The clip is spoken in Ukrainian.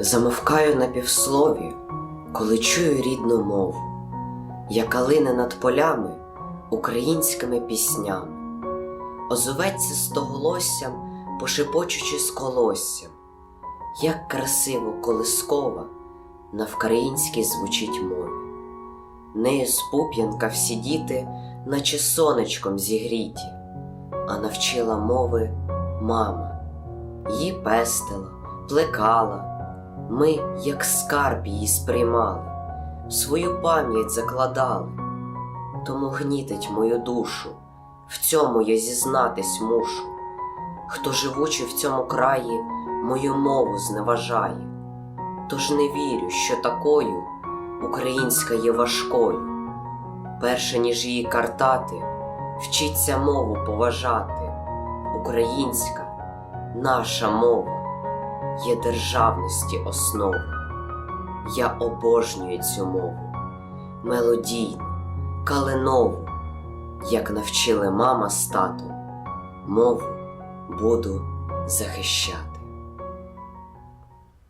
Замовкаю на півслові, коли чую рідну мову, яка лине над полями українськими піснями, озоветься стоголоссям, пошепочучи з колоссям, як красиво колискова на вкраїнській звучить мові. Нею з пуп'янка всі діти, наче сонечком зігріті, а навчила мови мама, її пестила, плекала. Ми, як скарб її сприймали, в свою пам'ять закладали, тому гнітить мою душу, в цьому я зізнатись мушу, хто живучи в цьому краї, мою мову зневажає, тож не вірю, що такою українська є важкою. Перше ніж її картати, вчиться мову поважати. Українська, наша мова є державності основа. Я обожнюю цю мову, мелодійну, калинову, як навчили мама з татом, мову буду захищати.